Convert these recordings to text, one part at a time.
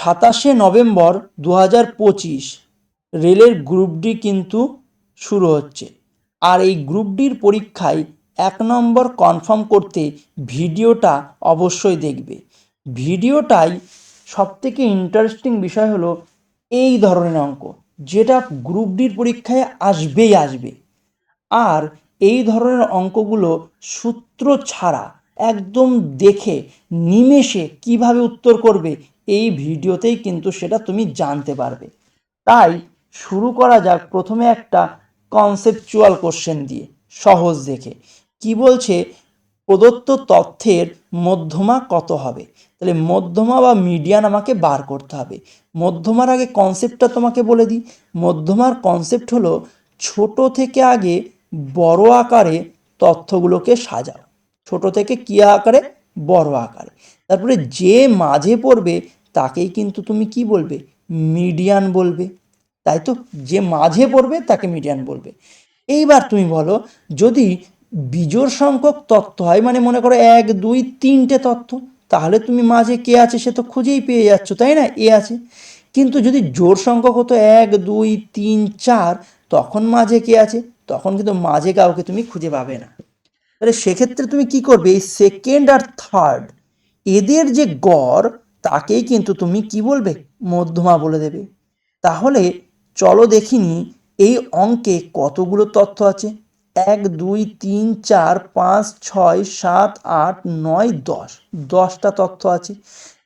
সাতাশে নভেম্বর দু হাজার পঁচিশ রেলের গ্রুপ ডি কিন্তু শুরু হচ্ছে। আর এই গ্রুপ ডির পরীক্ষায় এক নম্বর কনফার্ম করতে ভিডিওটা অবশ্যই দেখবে। ভিডিওটাই সবথেকে ইন্টারেস্টিং বিষয় হলো এই ধরনের অঙ্ক, যেটা গ্রুপ ডির পরীক্ষায় আসবেই আসবে। আর এই ধরনের অঙ্কগুলো সূত্র ছাড়া, একদম দেখে, নিমেষে কীভাবে উত্তর করবে এই ভিডিওতেই কিন্তু সেটা তুমি জানতে পারবে। তাই শুরু করা যাক প্রথমে একটা কনসেপচুয়াল কোশ্চেন দিয়ে, সহজ দেখে। কি বলছে? প্রদত্ত তথ্যের মধ্যমা কত হবে? তাহলে মধ্যমা বা মিডিয়ান আমাকে বার করতে হবে। মধ্যমার আগে কনসেপ্টটা তোমাকে বলে দিই। মধ্যমার কনসেপ্ট হলো ছোট থেকে আগে বড় আকারে তথ্যগুলোকে সাজাও। ছোট থেকে কী আকারে? বড় আকারে। তারপরে যে মাঝে পড়বে তাকেই কিন্তু তুমি কি বলবে? মিডিয়ান বলবে। তাই তো? যে মাঝে পড়বে, তাকে মিডিয়ান বলবে। এইবার তুমি বলো, যদি বিজোড় সংখ্যক তথ্য হয় মানে মনে করো এক, দুই, তিনটে তথ্য তাহলে তুমি মাঝে কে আছে সে তো খুঁজেই পেয়ে যাচ্ছ, তাই না? এ আছে। কিন্তু যদি জোর সংখ্যক হতো এক, দুই, তিন, চার, তখন মাঝে কে আছে? তখন কিন্তু মাঝে কাউকে তুমি খুঁজে পাবে না। তাহলে সেক্ষেত্রে তুমি কি করবে? এই সেকেন্ড আর থার্ড এদের যে গড় তাকেই কিন্তু তুমি কি বলবে? মধ্যমা বলে দেবে। তাহলে চলো দেখিনি এই অঙ্কে কতগুলো তথ্য আছে? এক, দুই, তিন, চার, পাঁচ, ছয়, সাত, আট, নয়, দশ। দশটা তথ্য আছে।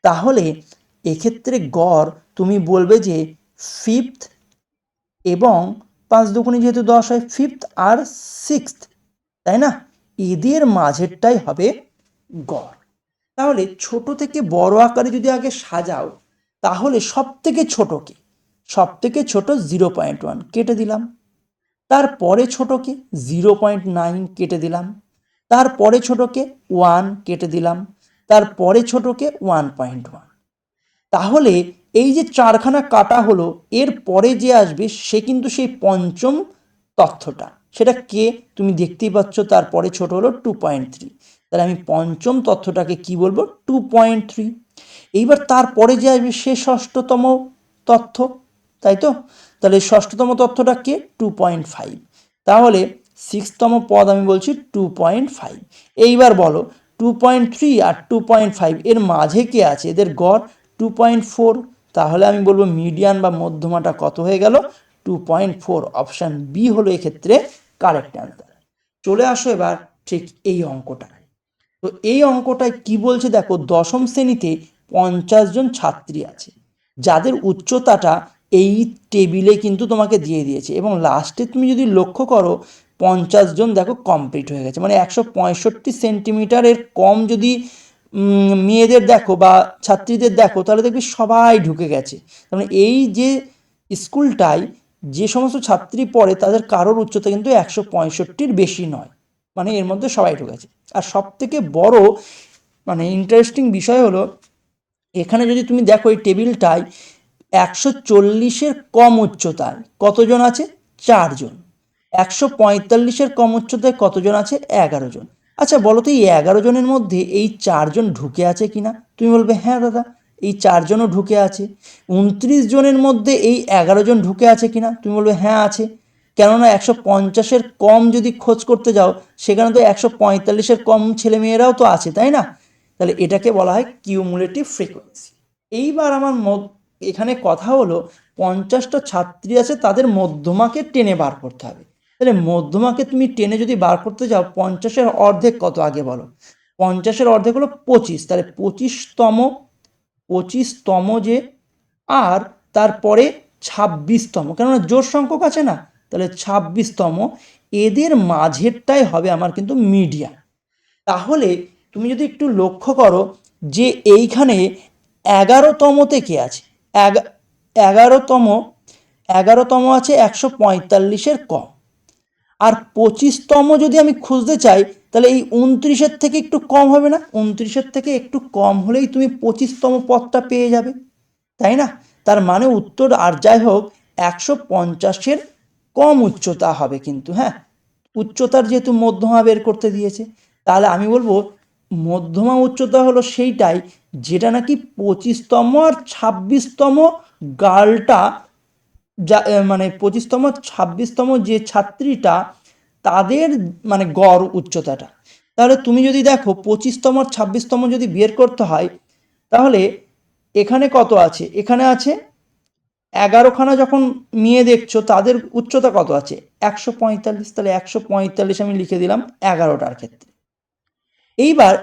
তাহলে এক্ষেত্রে গড় তুমি বলবে যে ফিফথ এবং পাঁচ দুগুণে যেহেতু দশ হয় ফিফথ আর সিক্সথ তাই না? এদের মাঝেরটাই হবে গড়। তাহলে ছোট থেকে বড় আকারে যদি আগে সাজাও, তাহলে সব থেকে ছোটোকে সব থেকে ছোটো জিরো পয়েন্ট ওয়ান কেটে দিলাম। তারপরে ছোটোকে জিরো পয়েন্ট নাইন কেটে দিলাম। তারপরে ছোটোকে ওয়ান কেটে দিলাম। তারপরে ছোটোকে ওয়ান পয়েন্ট ওয়ান। তাহলে এই যে চারখানা কাটা হলো, এর পরে যে আসবে, সে কিন্তু সেই পঞ্চম তথ্যটা। সেটা কে? তুমি দেখতেই পাচ্ছ, তারপরে ছোট হলো টু পয়েন্ট থ্রি তাহলে আমি পঞ্চম তথ্যটাকে কি বলব? টু পয়েন্ট থ্রি এইবার তারপরে যে আসবে সে ষষ্ঠতম তথ্য, তাই তো? তাহলে ষষ্ঠতম তথ্যটা কে? টু পয়েন্ট ফাইভ তাহলে সিক্সতম পদ আমি বলছি টু পয়েন্ট ফাইভ এইবার বলো টু পয়েন্ট থ্রি আর টু পয়েন্ট ফাইভ এর মাঝে কে আছে? এদের গড় টু পয়েন্ট ফোর তাহলে আমি বলব মিডিয়ান বা মধ্যমাটা কত হয়ে গেল? Two point four option B হলো এক্ষেত্রে কারেক্ট অ্যান্সার চলে আসো এবার ঠিক এই অঙ্কটায়। তো এই অঙ্কটায় কি বলছে দেখো, দশম শ্রেণীতে পঞ্চাশ জন ছাত্রী আছে, যাদের উচ্চতাটা এই টেবিলে কিন্তু তোমাকে দিয়ে দিয়েছে এবং লাস্টে তুমি যদি লক্ষ্য করো, পঞ্চাশ জন দেখো কমপ্লিট হয়ে গেছে। মানে একশো পঁয়ষট্টি সেন্টিমিটারের কম যদি মেয়েদের দেখো বা ছাত্রীদের দেখো, তাহলে দেখবি সবাই ঢুকে গেছে। তার মানে এই যে স্কুলটায় যে সমস্ত ছাত্রী পড়ে, তাদের কারোর উচ্চতা কিন্তু একশো পঁয়ষট্টির বেশি নয়। মানে এর মধ্যে সবাই ঢুকেছে। আর সব থেকে বড় মানে ইন্টারেস্টিং বিষয় হলো, এখানে যদি তুমি দেখো এই টেবিলটায় একশো চল্লিশের কম উচ্চতায় কতজন আছে? চারজন। একশো পঁয়তাল্লিশের কম উচ্চতায় কতজন আছে? এগারো জন। আচ্ছা বলো তো এই এগারো জনের মধ্যে এই চারজন ঢুকে আছে কিনা? তুমি বলবে হ্যাঁ দাদা, এই চারজনও ঢুকে আছে। উনত্রিশ জনের মধ্যে এই এগারো জন ঢুকে আছে কিনা? তুমি বলবে হ্যাঁ আছে। কেননা একশো পঞ্চাশের কম যদি খোঁজ করতে যাও, সেখানে তো একশো পঁয়তাল্লিশের কম ছেলেমেয়েরাও তো আছে, তাই না? তাহলে এটাকে বলা হয় কিউমুলেটিভ ফ্রিকোয়েন্সি এইবার আমার এখানে কথা হলো পঞ্চাশটা ছাত্রী আছে, তাদের মধ্যমাকে টেনে বার করতে হবে। তাহলে মধ্যমাকে তুমি টেনে যদি বার করতে যাও, পঞ্চাশের অর্ধেক কত আগে বলো? পঞ্চাশের অর্ধেক হলো পঁচিশ, তাহলে পঁচিশতম পঁচিশতম যে আর, তারপরে ছাব্বিশতম, কেননা জোর সংখ্যক আছে না? তাহলে ছাব্বিশতম, এদের মাঝেরটাই হবে আমার কিন্তু মিডিয়া তাহলে তুমি যদি একটু লক্ষ্য করো যে এইখানে এগারোতমতে কে আছে? এগা- এগারোতম এগারোতম আছে একশো পঁয়তাল্লিশের কম। আর পঁচিশতম যদি আমি খুঁজতে চাই, তাহলে এই উনত্রিশের থেকে একটু কম হবে না? উনত্রিশের থেকে একটু কম হলেই তুমি পঁচিশতম পদটা পেয়ে যাবে। তাই না? তার মানে উত্তর, আর যাই হোক, একশো পঞ্চাশের কম উচ্চতা হবে কিন্তু হ্যাঁ? উচ্চতার যেহেতু মধ্যমা বের করতে দিয়েছে, তাহলে আমি বলব মধ্যমা উচ্চতা হলো সেইটাই যেটা নাকি পঁচিশতম আর ছাব্বিশতম গার্লটা যা মানে পঁচিশতম ছাব্বিশতম যে ছাত্রীটা, তাদের মানে গড় উচ্চতাটা। তাহলে তুমি যদি দেখো পঁচিশতম আর ছাব্বিশতম যদি বের করতে হয়, তাহলে এখানে কত আছে? এখানে আছে এগারোখানা যখন মেয়ে দেখছ, তাদের উচ্চতা কত আছে? একশো পঁয়তাল্লিশ, তাহলে একশো পঁয়তাল্লিশ আমি লিখে দিলাম এগারোটার ক্ষেত্রে। এইবার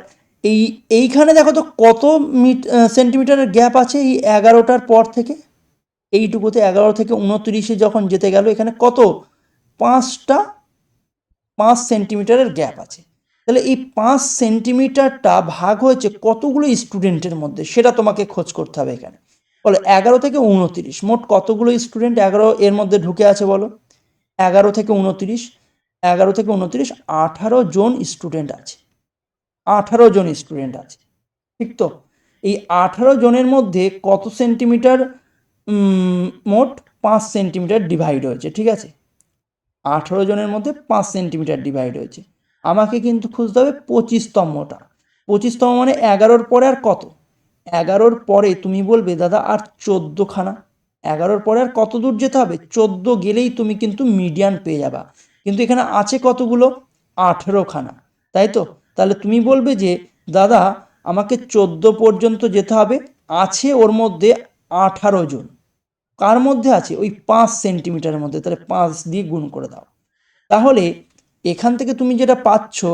এই, এইখানে দেখো তো কত মিট সেন্টিমিটারের গ্যাপ আছে এই এগারোটার পর থেকে? এইটুকুতে এগারো থেকে উনত্রিশে যখন যেতে গেল, এখানে কত? পাঁচটা, পাঁচ সেন্টিমিটারের গ্যাপ আছে। তাহলে এই পাঁচ সেন্টিমিটারটা ভাগ হয়েছে কতগুলো স্টুডেন্টের মধ্যে? সেটা তোমাকে খোঁজ করতে হবে এখানে। বলো এগারো থেকে উনত্রিশ। মোট কতগুলো স্টুডেন্ট এগারো এর মধ্যে ঢুকে আছে বলো? এগারো থেকে উনত্রিশ, এগারো থেকে উনত্রিশ, আঠারো জন স্টুডেন্ট আছে। আঠারো জন স্টুডেন্ট আছে। ঠিক তো? এই আঠারো জনের মধ্যে কত সেন্টিমিটার মোট পাঁচ সেন্টিমিটার ডিভাইড হয়েছে, ঠিক আছে? আঠারো জনের মধ্যে পাঁচ সেন্টিমিটার ডিভাইড হয়েছে। আমাকে কিন্তু খুঁজতে হবে পঁচিশতমটা। পঁচিশতম মানে এগারোর পরে আর কত? এগারোর পরে তুমি বলবে, দাদা, আর চোদ্দোখানা? এগারোর পরে আর কত দূর যেতে হবে? চোদ্দ গেলেই তুমি কিন্তু মিডিয়ান পেয়ে যাবা। কিন্তু এখানে আছে কতগুলো? আঠেরোখানা। তাই তো? তাহলে তুমি বলবে যে, দাদা, আমাকে চোদ্দ পর্যন্ত যেতে হবে। আছে ওর মধ্যে আঠারো জন। কার মধ্যে আছে? ওই পাঁচ সেন্টিমিটারের মধ্যে। তাহলে পাঁচ দিয়ে গুণ করে দাও। তাহলে এখান থেকে তুমি যেটা পাচ্ছ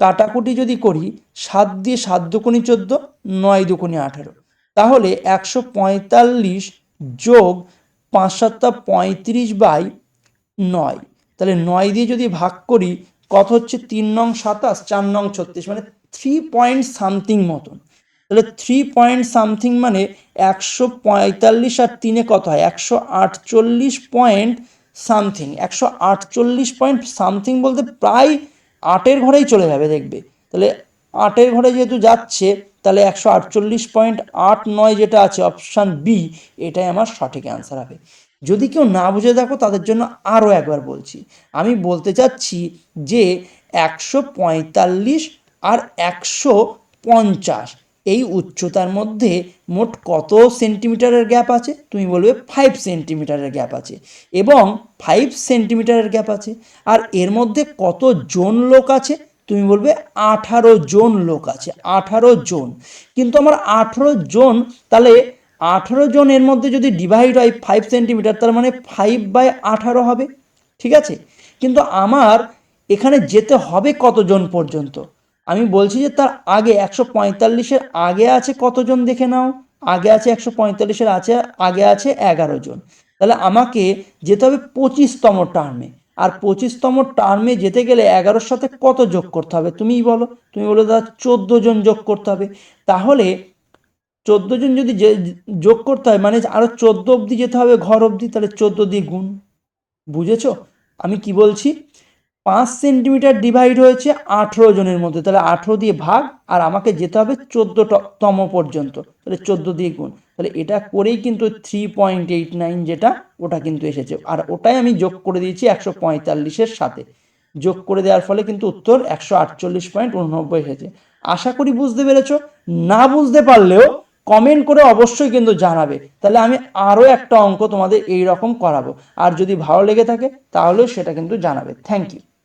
কাটাকুটি যদি করি, সাত দিয়ে সাত দুকোনি চোদ্দ, নয় দুকোনি আঠারো। তাহলে একশো পঁয়তাল্লিশ যোগ পাঁচ সাতটা পঁয়ত্রিশ বাই নয়। তাহলে নয় দিয়ে যদি ভাগ করি, কত হচ্ছে? তিন নং সাতাশ, চার নং ছত্রিশ মানে থ্রি পয়েন্ট সামথিং মতন। তাহলে থ্রি পয়েন্ট সামথিং মানে একশো পঁয়তাল্লিশ আর তিনে কত হয়? একশো আটচল্লিশ পয়েন্ট সামথিং একশো আটচল্লিশ পয়েন্ট সামথিং বলতে প্রায় আটের ঘরেই চলে যাবে দেখবে। তাহলে আটের ঘরে যেহেতু যাচ্ছে, তাহলে একশো আটচল্লিশ পয়েন্ট আট নয় যেটা আছে অপশান বি এটাই আমার সঠিক অ্যান্সার হবে। যদি কেউ না বুঝে দেখো, তাদের জন্য আরও একবার বলছি। আমি বলতে চাচ্ছি যে একশো পঁয়তাল্লিশ আর একশো পঞ্চাশ এই উচ্চতার মধ্যে মোট কত সেন্টিমিটারের গ্যাপ আছে? তুমি বলবে ফাইভ সেন্টিমিটারের গ্যাপ আছে। এবং ফাইভ সেন্টিমিটারের গ্যাপ আছে। আর এর মধ্যে কত জন লোক আছে? তুমি বলবে আঠারো জন লোক আছে, আঠারো জন। কিন্তু আমার আঠারো জন, তাহলে আঠারো জন এর মধ্যে যদি ডিভাইড হয় ফাইভ সেন্টিমিটার তার মানে ফাইভ বাই আঠারো হবে। ঠিক আছে? কিন্তু আমার এখানে যেতে হবে কতজন পর্যন্ত? আমি বলছি যে তার আগে একশো পঁয়তাল্লিশের আগে আছে কতজন দেখে নাও? আগে আছে একশো পঁয়তাল্লিশের আছে, আগে আছে এগারো জন। তাহলে আমাকে যেতে হবে পঁচিশতম টার্মে আর পঁচিশতম টার্মে যেতে গেলে এগারোর সাথে কত যোগ করতে হবে? তুমিই বলো। তুমি বলো দাদা চোদ্দ জন যোগ করতে হবে। তাহলে চোদ্দ জন যদি যে- যোগ করতে হয় মানে আরও চোদ্দ অবধি যেতে হবে ঘর অবধি, তাহলে চোদ্দ দিয়ে গুণ। বুঝেছ? আমি কি বলছি? পাঁচ সেন্টিমিটার ডিভাইড হয়েছে আঠেরো জনের মধ্যে। তাহলে আঠেরো দিয়ে ভাগ, আর আমাকে যেতে হবে চোদ্দ তম পর্যন্ত। তাহলে চোদ্দ দিয়ে গুণ। তাহলে এটা করেই কিন্তু থ্রি পয়েন্ট এইট নাইন যেটা, ওটা কিন্তু এসেছে। আর ওটাই আমি যোগ করে দিয়েছি একশো পঁয়তাল্লিশের সাথে। যোগ করে দেওয়ার ফলে কিন্তু উত্তর একশো আটচল্লিশ পয়েন্ট উননব্বই এসেছে আশা করি বুঝতে পেরেছ। না বুঝতে পারলেও কমেন্ট করে অবশ্যই কিন্তু জানাবে। তাহলে আমি আরও একটা অঙ্ক তোমাদের এই রকম করাবো। আর যদি ভালো লেগে থাকে, তাহলেও সেটা কিন্তু জানাবে। Thank you